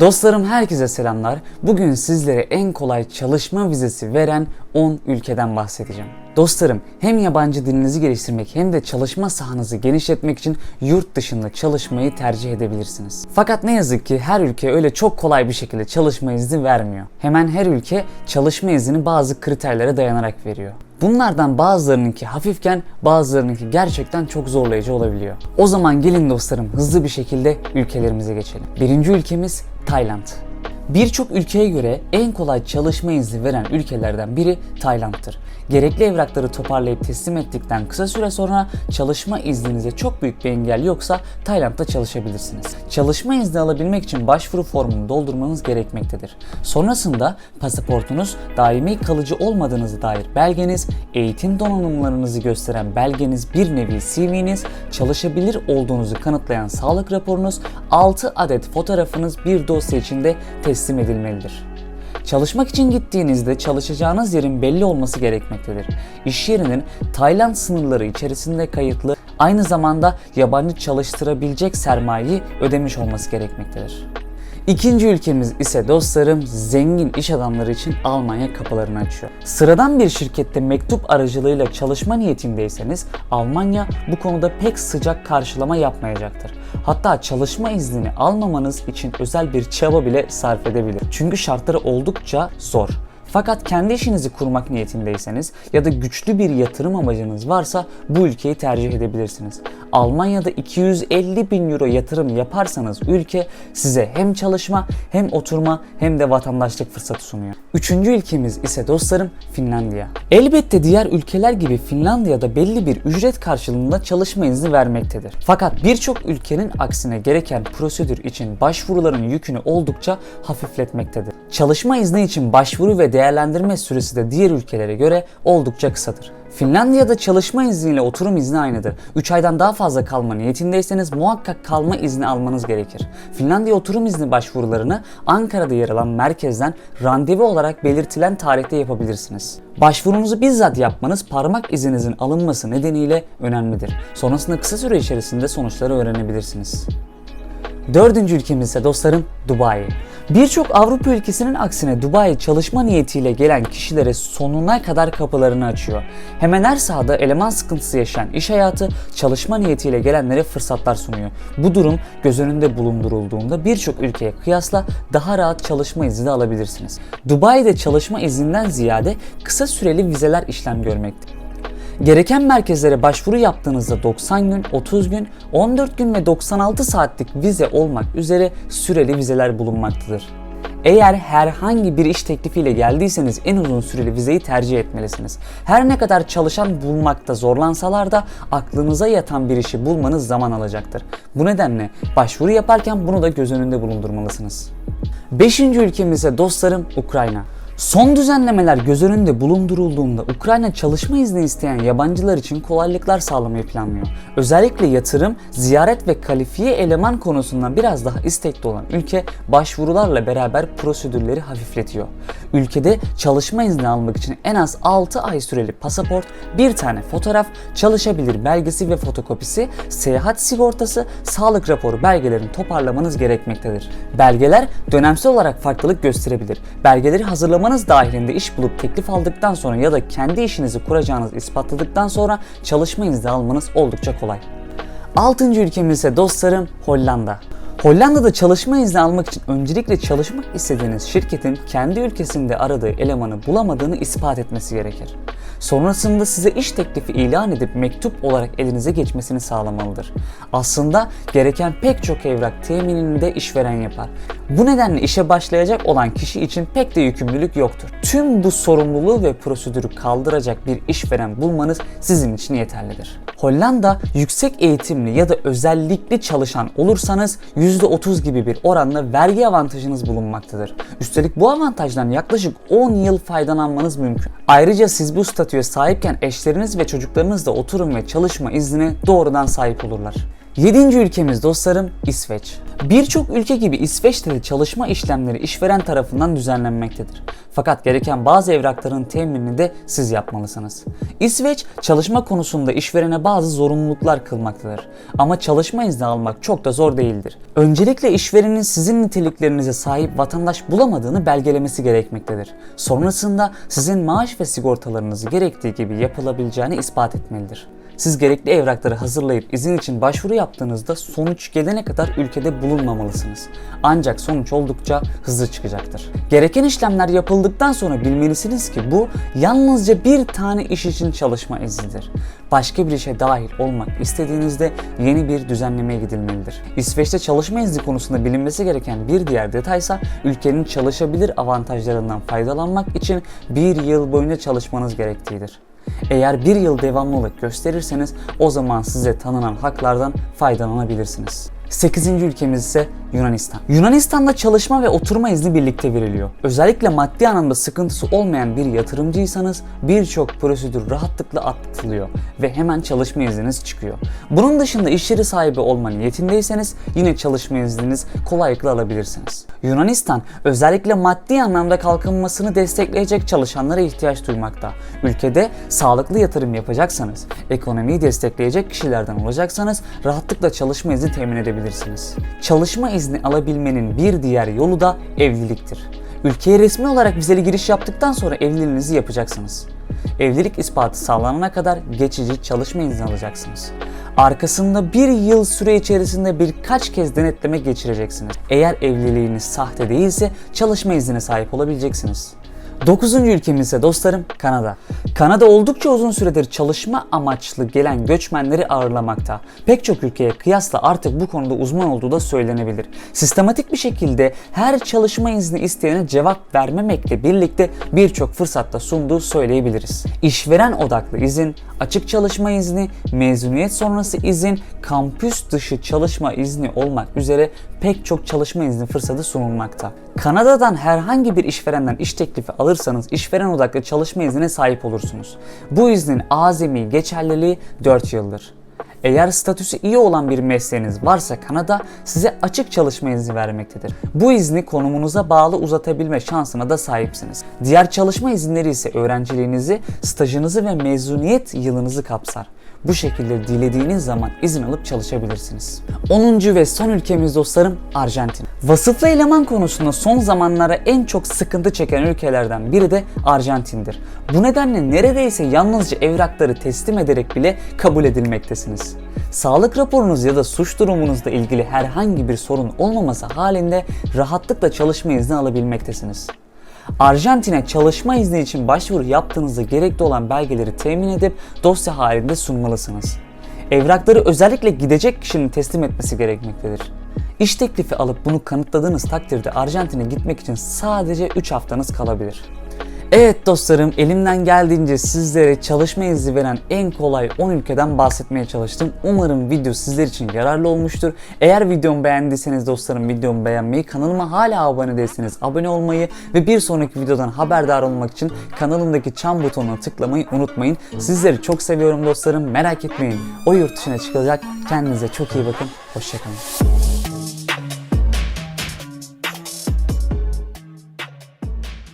Dostlarım herkese selamlar. Bugün sizlere en kolay çalışma vizesi veren 10 ülkeden bahsedeceğim. Dostlarım hem yabancı dilinizi geliştirmek hem de çalışma sahanızı genişletmek için yurt dışında çalışmayı tercih edebilirsiniz. Fakat ne yazık ki her ülke öyle çok kolay bir şekilde çalışma izni vermiyor. Hemen her ülke çalışma iznini bazı kriterlere dayanarak veriyor. Bunlardan bazılarınınki hafifken bazılarınınki gerçekten çok zorlayıcı olabiliyor. O zaman gelin dostlarım hızlı bir şekilde ülkelerimize geçelim. Birinci ülkemiz Tayland. Birçok ülkeye göre en kolay çalışma izni veren ülkelerden biri Tayland'tır. Gerekli evrakları toparlayıp teslim ettikten kısa süre sonra çalışma izninize çok büyük bir engel yoksa Tayland'da çalışabilirsiniz. Çalışma izni alabilmek için başvuru formunu doldurmanız gerekmektedir. Sonrasında pasaportunuz, daimi kalıcı olmadığınızı dair belgeniz, eğitim donanımlarınızı gösteren belgeniz, bir nevi CV'niz, çalışabilir olduğunuzu kanıtlayan sağlık raporunuz, 6 adet fotoğrafınız bir dosya içinde teslim edilmelidir. Çalışmak için gittiğinizde çalışacağınız yerin belli olması gerekmektedir. İş yerinin Tayland sınırları içerisinde kayıtlı, aynı zamanda yabancı çalıştırabilecek sermayeyi ödemiş olması gerekmektedir. İkinci ülkemiz ise dostlarım zengin iş adamları için Almanya kapılarını açıyor. Sıradan bir şirkette mektup aracılığıyla çalışma niyetindeyseniz Almanya bu konuda pek sıcak karşılama yapmayacaktır. Hatta çalışma iznini almamanız için özel bir çaba bile sarf edebilir. Çünkü şartları oldukça zor. Fakat kendi işinizi kurmak niyetindeyseniz ya da güçlü bir yatırım amacınız varsa bu ülkeyi tercih edebilirsiniz. Almanya'da 250 bin euro yatırım yaparsanız ülke size hem çalışma hem oturma hem de vatandaşlık fırsatı sunuyor. Üçüncü ülkemiz ise dostlarım Finlandiya. Elbette diğer ülkeler gibi Finlandiya'da belli bir ücret karşılığında çalışma izni vermektedir. Fakat birçok ülkenin aksine gereken prosedür için başvuruların yükünü oldukça hafifletmektedir. Çalışma izni için başvuru ve değerlendirme süresi de diğer ülkelere göre oldukça kısadır. Finlandiya'da çalışma izniyle oturum izni aynıdır. 3 aydan daha fazla kalma niyetindeyseniz muhakkak kalma izni almanız gerekir. Finlandiya oturum izni başvurularını Ankara'da yer alan merkezden randevu olarak belirtilen tarihte yapabilirsiniz. Başvurunuzu bizzat yapmanız parmak izinizin alınması nedeniyle önemlidir. Sonrasında kısa süre içerisinde sonuçları öğrenebilirsiniz. Dördüncü ülkemiz ise dostlarım Dubai. Birçok Avrupa ülkesinin aksine Dubai çalışma niyetiyle gelen kişilere sonuna kadar kapılarını açıyor. Hemen her sahada eleman sıkıntısı yaşayan iş hayatı çalışma niyetiyle gelenlere fırsatlar sunuyor. Bu durum göz önünde bulundurulduğunda birçok ülkeye kıyasla daha rahat çalışma izni alabilirsiniz. Dubai'de çalışma izninden ziyade kısa süreli vizeler işlem görmekte. Gereken merkezlere başvuru yaptığınızda 90 gün, 30 gün, 14 gün ve 96 saatlik vize olmak üzere süreli vizeler bulunmaktadır. Eğer herhangi bir iş teklifiyle geldiyseniz en uzun süreli vizeyi tercih etmelisiniz. Her ne kadar çalışan bulmakta zorlansalar da aklınıza yatan bir işi bulmanız zaman alacaktır. Bu nedenle başvuru yaparken bunu da göz önünde bulundurmalısınız. Beşinci ülkemiz dostlarım Ukrayna. Son düzenlemeler göz önünde bulundurulduğunda Ukrayna çalışma izni isteyen yabancılar için kolaylıklar sağlamayı planlıyor. Özellikle yatırım, ziyaret ve kalifiye eleman konusunda biraz daha istekli olan ülke başvurularla beraber prosedürleri hafifletiyor. Ülkede çalışma izni almak için en az 6 ay süreli pasaport, bir tane fotoğraf, çalışabilir belgesi ve fotokopisi, seyahat sigortası, sağlık raporu belgelerini toparlamanız gerekmektedir. Belgeler dönemsel olarak farklılık gösterebilir. Belgeleri hazırlamanız dahilinde iş bulup teklif aldıktan sonra ya da kendi işinizi kuracağınızı ispatladıktan sonra çalışma izni almanız oldukça kolay. Altıncı ülkemiz ise dostlarım Hollanda. Hollanda'da çalışma izni almak için öncelikle çalışmak istediğiniz şirketin kendi ülkesinde aradığı elemanı bulamadığını ispat etmesi gerekir. Sonrasında size iş teklifi ilan edip mektup olarak elinize geçmesini sağlamalıdır. Aslında gereken pek çok evrak teminini de işveren yapar. Bu nedenle işe başlayacak olan kişi için pek de yükümlülük yoktur. Tüm bu sorumluluğu ve prosedürü kaldıracak bir işveren bulmanız sizin için yeterlidir. Hollanda yüksek eğitimli ya da özellikli çalışan olursanız %30 gibi bir oranla vergi avantajınız bulunmaktadır. Üstelik bu avantajdan yaklaşık 10 yıl faydalanmanız mümkün. Ayrıca siz bu statüye sahipken eşleriniz ve çocuklarınız da oturum ve çalışma iznine doğrudan sahip olurlar. Yedinci ülkemiz dostlarım İsveç. Birçok ülke gibi İsveç'te de çalışma işlemleri işveren tarafından düzenlenmektedir. Fakat gereken bazı evrakların teminini de siz yapmalısınız. İsveç çalışma konusunda işverene bazı zorunluluklar kılmaktadır. Ama çalışma izni almak çok da zor değildir. Öncelikle işverenin sizin niteliklerinize sahip vatandaş bulamadığını belgelemesi gerekmektedir. Sonrasında sizin maaş ve sigortalarınızı gerektiği gibi yapılabileceğini ispat etmelidir. Siz gerekli evrakları hazırlayıp izin için başvuru yaptığınızda sonuç gelene kadar ülkede bulunmamalısınız. Ancak sonuç oldukça hızlı çıkacaktır. Gereken işlemler yapıldıktan sonra bilmelisiniz ki bu yalnızca bir tane iş için çalışma iznidir. Başka bir işe dahil olmak istediğinizde yeni bir düzenlemeye gidilmelidir. İsveç'te çalışma izni konusunda bilinmesi gereken bir diğer detaysa ülkenin çalışabilir avantajlarından faydalanmak için bir yıl boyunca çalışmanız gerektiğidir. Eğer bir yıl devamlılık gösterirseniz o zaman size tanınan haklardan faydalanabilirsiniz. 8. ülkemiz ise Yunanistan. Yunanistan'da çalışma ve oturma izni birlikte veriliyor. Özellikle maddi anlamda sıkıntısı olmayan bir yatırımcıysanız birçok prosedür rahatlıkla atlatılıyor ve hemen çalışma izniniz çıkıyor. Bunun dışında iş yeri sahibi olma niyetindeyseniz yine çalışma izniniz kolaylıkla alabilirsiniz. Yunanistan özellikle maddi anlamda kalkınmasını destekleyecek çalışanlara ihtiyaç duymakta. Ülkede sağlıklı yatırım yapacaksanız, ekonomiyi destekleyecek kişilerden olacaksanız rahatlıkla çalışma izni temin edebilirsiniz. Çalışma izni alabilmenin bir diğer yolu da evliliktir. Ülkeye resmi olarak vizeli giriş yaptıktan sonra evliliğinizi yapacaksınız. Evlilik ispatı sağlanana kadar geçici çalışma izni alacaksınız. Arkasında bir yıl süre içerisinde birkaç kez denetleme geçireceksiniz. Eğer evliliğiniz sahte değilse çalışma iznine sahip olabileceksiniz. Dokuzuncu ülkemiz ise dostlarım Kanada. Kanada oldukça uzun süredir çalışma amaçlı gelen göçmenleri ağırlamakta. Pek çok ülkeye kıyasla artık bu konuda uzman olduğu da söylenebilir. Sistematik bir şekilde her çalışma izni isteyene cevap vermemekle birlikte birçok fırsatta sunduğu söyleyebiliriz. İşveren odaklı izin, açık çalışma izni, mezuniyet sonrası izin, kampüs dışı çalışma izni olmak üzere pek çok çalışma izni fırsatı sunulmakta. Kanada'dan herhangi bir işverenden iş teklifi alırsanız işveren odaklı çalışma iznine sahip olursunuz. Bu iznin azami geçerliliği 4 yıldır. Eğer statüsü iyi olan bir mesleğiniz varsa Kanada size açık çalışma izni vermektedir. Bu izni konumunuza bağlı uzatabilme şansına da sahipsiniz. Diğer çalışma izinleri ise öğrenciliğinizi, stajınızı ve mezuniyet yılınızı kapsar. Bu şekilde dilediğiniz zaman izin alıp çalışabilirsiniz. 10. ve son ülkemiz dostlarım Arjantin. Vasıflı eleman konusunda son zamanlara en çok sıkıntı çeken ülkelerden biri de Arjantin'dir. Bu nedenle neredeyse yalnızca evrakları teslim ederek bile kabul edilmektesiniz. Sağlık raporunuz ya da suç durumunuzla ilgili herhangi bir sorun olmaması halinde rahatlıkla çalışma izni alabilmektesiniz. Arjantin'e çalışma izni için başvuru yaptığınızda gerekli olan belgeleri temin edip dosya halinde sunmalısınız. Evrakları özellikle gidecek kişinin teslim etmesi gerekmektedir. İş teklifi alıp bunu kanıtladığınız takdirde Arjantin'e gitmek için sadece 3 haftanız kalabilir. Evet dostlarım elimden geldiğince sizlere çalışma izni veren en kolay 10 ülkeden bahsetmeye çalıştım. Umarım video sizler için yararlı olmuştur. Eğer videomu beğendiyseniz dostlarım videomu beğenmeyi, kanalıma hala abone değilseniz abone olmayı ve bir sonraki videodan haberdar olmak için kanalımdaki çan butonuna tıklamayı unutmayın. Sizleri çok seviyorum dostlarım merak etmeyin. O yurt dışına çıkacak. Kendinize çok iyi bakın. Hoşçakalın.